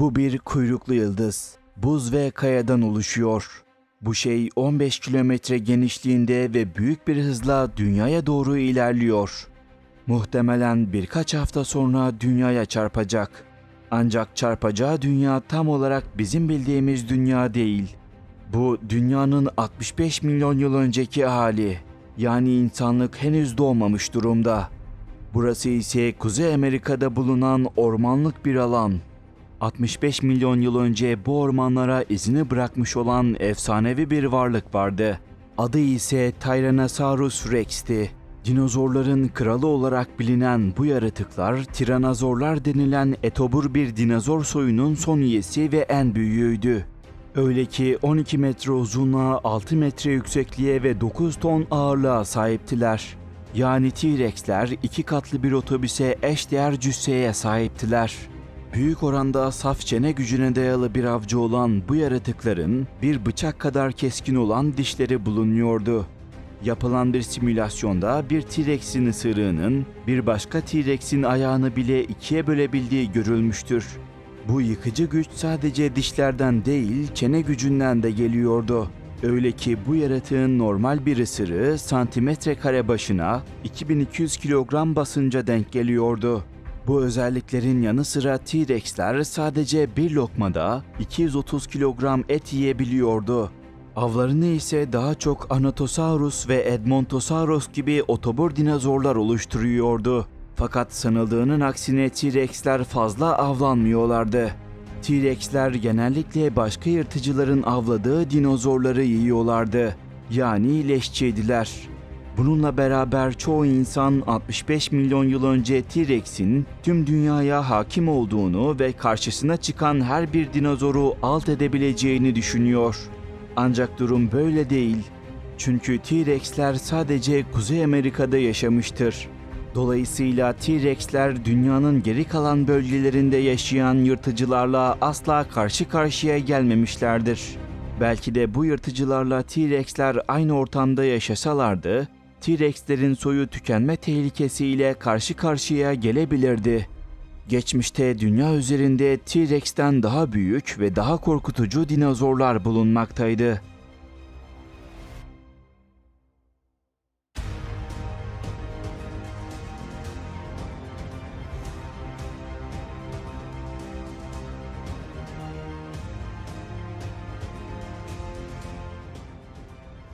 Bu bir kuyruklu yıldız. Buz ve kayadan oluşuyor. Bu şey 15 kilometre genişliğinde ve büyük bir hızla dünyaya doğru ilerliyor. Muhtemelen birkaç hafta sonra dünyaya çarpacak. Ancak çarpacağı dünya tam olarak bizim bildiğimiz dünya değil. Bu dünyanın 65 milyon yıl önceki hali. Yani insanlık henüz doğmamış durumda. Burası ise Kuzey Amerika'da bulunan ormanlık bir alan. 65 milyon yıl önce bu ormanlara izini bırakmış olan efsanevi bir varlık vardı. Adı ise Tyrannosaurus Rex'ti. Dinozorların kralı olarak bilinen bu yaratıklar tiranozorlar denilen etobur bir dinozor soyunun son üyesi ve en büyüğüydü. Öyle ki 12 metre uzunluğa, 6 metre yüksekliğe ve 9 ton ağırlığa sahiptiler. Yani T-Rex'ler iki katlı bir otobüse eşdeğer cüsseye sahiptiler. Büyük oranda saf çene gücüne dayalı bir avcı olan bu yaratıkların bir bıçak kadar keskin olan dişleri bulunuyordu. Yapılan bir simülasyonda bir T-Rex'in ısırığının bir başka T-Rex'in ayağını bile ikiye bölebildiği görülmüştür. Bu yıkıcı güç sadece dişlerden değil, çene gücünden de geliyordu. Öyle ki bu yaratığın normal bir ısırığı santimetre kare başına 2200 kilogram basınca denk geliyordu. Bu özelliklerin yanı sıra T-Rex'ler sadece bir lokmada 230 kilogram et yiyebiliyordu. Avlarını ise daha çok Anatosaurus ve Edmontosaurus gibi otobur dinozorlar oluşturuyordu. Fakat sanıldığının aksine T-Rex'ler fazla avlanmıyorlardı. T-Rex'ler genellikle başka yırtıcıların avladığı dinozorları yiyorlardı. Yani leşçiydiler. Bununla beraber çoğu insan 65 milyon yıl önce T-Rex'in tüm dünyaya hakim olduğunu ve karşısına çıkan her bir dinozoru alt edebileceğini düşünüyor. Ancak durum böyle değil. Çünkü T-Rex'ler sadece Kuzey Amerika'da yaşamıştır. Dolayısıyla T-Rex'ler dünyanın geri kalan bölgelerinde yaşayan yırtıcılarla asla karşı karşıya gelmemişlerdir. Belki de bu yırtıcılarla T-Rex'ler aynı ortamda yaşasalardı, T-Rex'lerin soyu tükenme tehlikesiyle karşı karşıya gelebilirdi. Geçmişte dünya üzerinde T-Rex'ten daha büyük ve daha korkutucu dinozorlar bulunmaktaydı.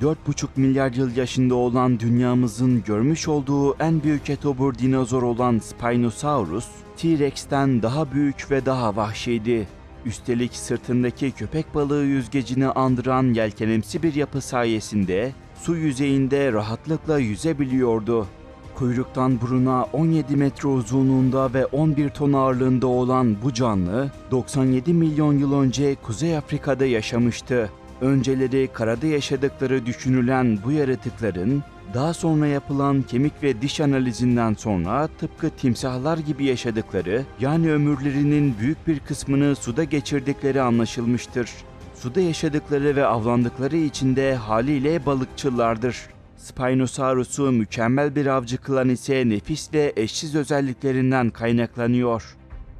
Dört buçuk milyar yıl yaşında olan dünyamızın görmüş olduğu en büyük etobur dinozor olan Spinosaurus, T-Rex'ten daha büyük ve daha vahşiydi. Üstelik sırtındaki köpek balığı yüzgecini andıran yelkenimsi bir yapı sayesinde su yüzeyinde rahatlıkla yüzebiliyordu. Kuyruktan buruna 17 metre uzunluğunda ve 11 ton ağırlığında olan bu canlı 97 milyon yıl önce Kuzey Afrika'da yaşamıştı. Önceleri karada yaşadıkları düşünülen bu yaratıkların daha sonra yapılan kemik ve diş analizinden sonra tıpkı timsahlar gibi yaşadıkları yani ömürlerinin büyük bir kısmını suda geçirdikleri anlaşılmıştır. Suda yaşadıkları ve avlandıkları için de haliyle balıkçılardır. Spinosaurus'u mükemmel bir avcı kılan ise nefis ve eşsiz özelliklerinden kaynaklanıyor.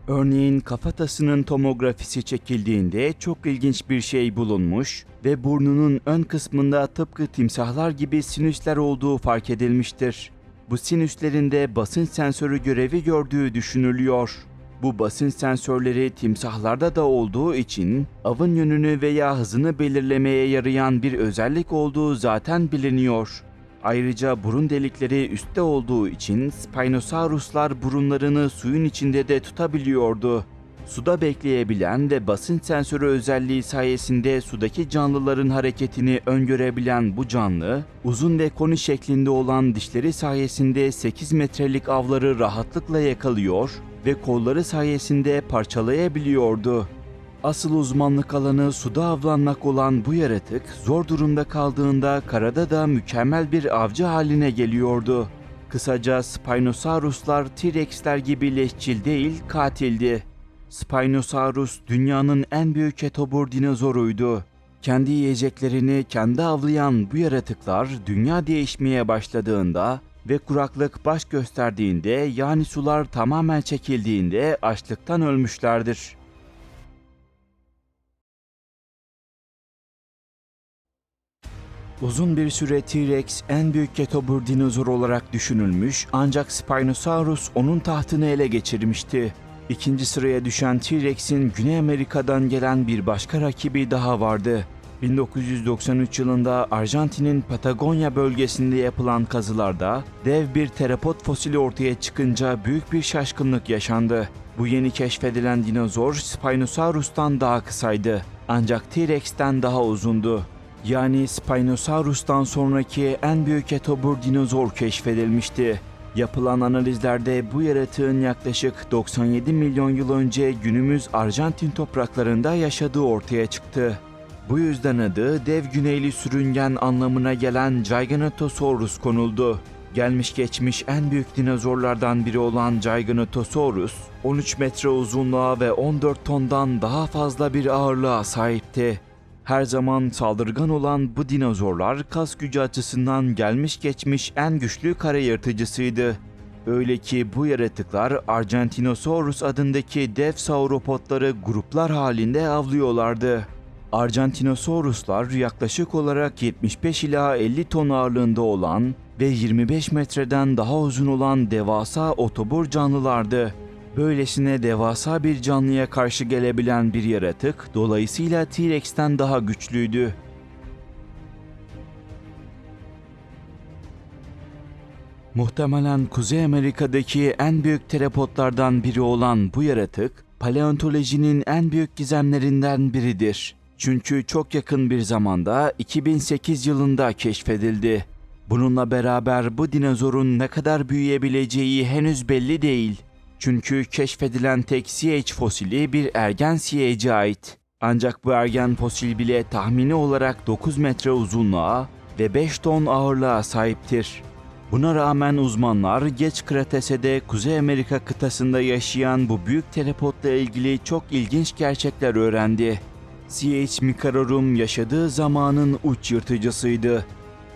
Örneğin kafatasının tomografisi çekildiğinde çok ilginç bir şey bulunmuş ve burnunun ön kısmında tıpkı timsahlar gibi sinüsler olduğu fark edilmiştir. Bu sinüslerinde basınç sensörü görevi gördüğü düşünülüyor. Bu basınç sensörleri timsahlarda da olduğu için avın yönünü veya hızını belirlemeye yarayan bir özellik olduğu zaten biliniyor. Ayrıca burun delikleri üstte olduğu için Spinosauruslar burunlarını suyun içinde de tutabiliyordu. Suda bekleyebilen ve basınç sensörü özelliği sayesinde sudaki canlıların hareketini öngörebilen bu canlı, uzun ve koni şeklinde olan dişleri sayesinde 8 metrelik avları rahatlıkla yakalıyor ve kolları sayesinde parçalayabiliyordu. Asıl uzmanlık alanı suda avlanmak olan bu yaratık zor durumda kaldığında karada da mükemmel bir avcı haline geliyordu. Kısaca Spinosauruslar T-Rex'ler gibi leşçil değil katildi. Spinosaurus dünyanın en büyük etobur dinozoruydu. Kendi yiyeceklerini kendi avlayan bu yaratıklar dünya değişmeye başladığında ve kuraklık baş gösterdiğinde yani sular tamamen çekildiğinde açlıktan ölmüşlerdir. Uzun bir süre T-Rex en büyük ketobur dinozor olarak düşünülmüş ancak Spinosaurus onun tahtını ele geçirmişti. İkinci sıraya düşen T-Rex'in Güney Amerika'dan gelen bir başka rakibi daha vardı. 1993 yılında Arjantin'in Patagonya bölgesinde yapılan kazılarda dev bir terapod fosili ortaya çıkınca büyük bir şaşkınlık yaşandı. Bu yeni keşfedilen dinozor Spinosaurus'tan daha kısaydı ancak T-Rex'ten daha uzundu. Yani Spinosaurus'tan sonraki en büyük etobur dinozor keşfedilmişti. Yapılan analizlerde bu yaratığın yaklaşık 97 milyon yıl önce günümüz Arjantin topraklarında yaşadığı ortaya çıktı. Bu yüzden adı dev güneyli sürüngen anlamına gelen Giganotosaurus konuldu. Gelmiş geçmiş en büyük dinozorlardan biri olan Giganotosaurus, 13 metre uzunluğa ve 14 tondan daha fazla bir ağırlığa sahipti. Her zaman saldırgan olan bu dinozorlar kas gücü açısından gelmiş geçmiş en güçlü kara yırtıcısıydı. Öyle ki bu yaratıklar Argentinosaurus adındaki dev sauropodları gruplar halinde avlıyorlardı. Argentinosauruslar yaklaşık olarak 75 ila 50 ton ağırlığında olan ve 25 metreden daha uzun olan devasa otobur canlılardı. Böylesine devasa bir canlıya karşı gelebilen bir yaratık dolayısıyla T-Rex'ten daha güçlüydü. Muhtemelen Kuzey Amerika'daki en büyük terapotlardan biri olan bu yaratık, paleontolojinin en büyük gizemlerinden biridir. Çünkü çok yakın bir zamanda 2008 yılında keşfedildi. Bununla beraber bu dinozorun ne kadar büyüyebileceği henüz belli değil. Çünkü keşfedilen tek CH fosili bir ergen CH'e ait. Ancak bu ergen fosil bile tahmini olarak 9 metre uzunluğa ve 5 ton ağırlığa sahiptir. Buna rağmen uzmanlar geç Kretesede Kuzey Amerika kıtasında yaşayan bu büyük telepotla ilgili çok ilginç gerçekler öğrendi. C.H. Mikarorum yaşadığı zamanın uç yırtıcısıydı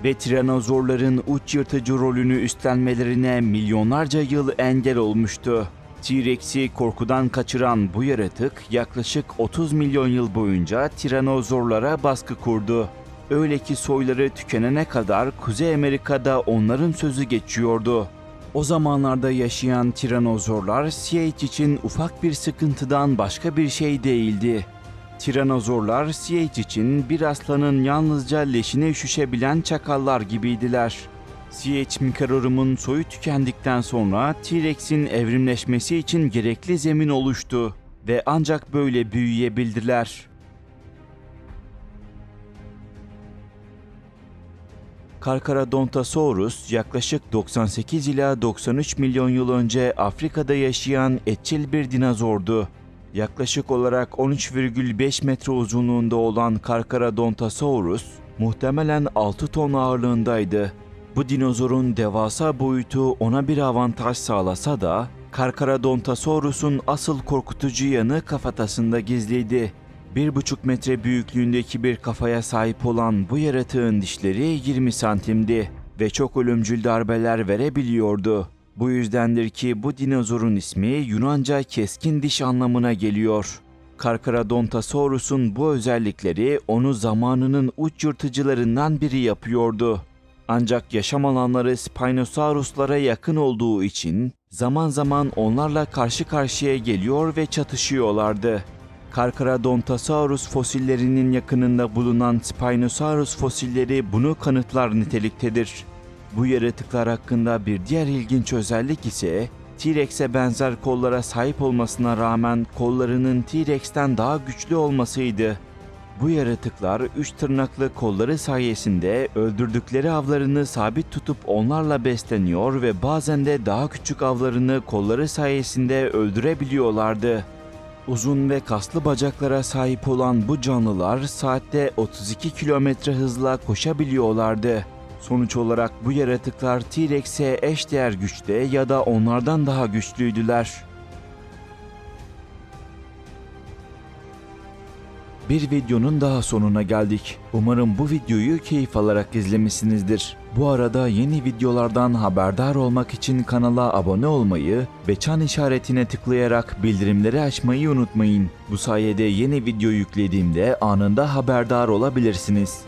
ve tiranozorların uç yırtıcı rolünü üstlenmelerine milyonlarca yıl engel olmuştu. T-Rex'i korkudan kaçıran bu yaratık yaklaşık 30 milyon yıl boyunca tiranozorlara baskı kurdu. Öyle ki soyları tükenene kadar Kuzey Amerika'da onların sözü geçiyordu. O zamanlarda yaşayan tiranozorlar CH için ufak bir sıkıntıdan başka bir şey değildi. Tiranozorlar CH için bir aslanın yalnızca leşine üşüşebilen çakallar gibiydiler. CH Mikarorum'un soyu tükendikten sonra T-Rex'in evrimleşmesi için gerekli zemin oluştu ve ancak böyle büyüyebildiler. Carcharodontosaurus yaklaşık 98 ila 93 milyon yıl önce Afrika'da yaşayan etçil bir dinozordu. Yaklaşık olarak 13,5 metre uzunluğunda olan Carcharodontosaurus muhtemelen 6 ton ağırlığındaydı. Bu dinozorun devasa boyutu ona bir avantaj sağlasa da Carcharodontosaurus'un asıl korkutucu yanı kafatasında gizliydi. 1,5 metre büyüklüğündeki bir kafaya sahip olan bu yaratığın dişleri 20 santimdi ve çok ölümcül darbeler verebiliyordu. Bu yüzdendir ki bu dinozorun ismi Yunanca keskin diş anlamına geliyor. Carcharodontosaurus'un bu özellikleri onu zamanının uç yırtıcılarından biri yapıyordu. Ancak yaşam alanları Spinosaurus'lara yakın olduğu için zaman zaman onlarla karşı karşıya geliyor ve çatışıyorlardı. Carcharodontosaurus fosillerinin yakınında bulunan Spinosaurus fosilleri bunu kanıtlar niteliktedir. Bu yaratıklar hakkında bir diğer ilginç özellik ise T-Rex'e benzer kollara sahip olmasına rağmen kollarının T-Rex'ten daha güçlü olmasıydı. Bu yaratıklar üç tırnaklı kolları sayesinde öldürdükleri avlarını sabit tutup onlarla besleniyor ve bazen de daha küçük avlarını kolları sayesinde öldürebiliyorlardı. Uzun ve kaslı bacaklara sahip olan bu canlılar saatte 32 kilometre hızla koşabiliyorlardı. Sonuç olarak bu yaratıklar T-Rex'e eşdeğer güçte ya da onlardan daha güçlüydüler. Bir videonun daha sonuna geldik. Umarım bu videoyu keyif alarak izlemişsinizdir. Bu arada yeni videolardan haberdar olmak için kanala abone olmayı ve çan işaretine tıklayarak bildirimleri açmayı unutmayın. Bu sayede yeni video yüklediğimde anında haberdar olabilirsiniz.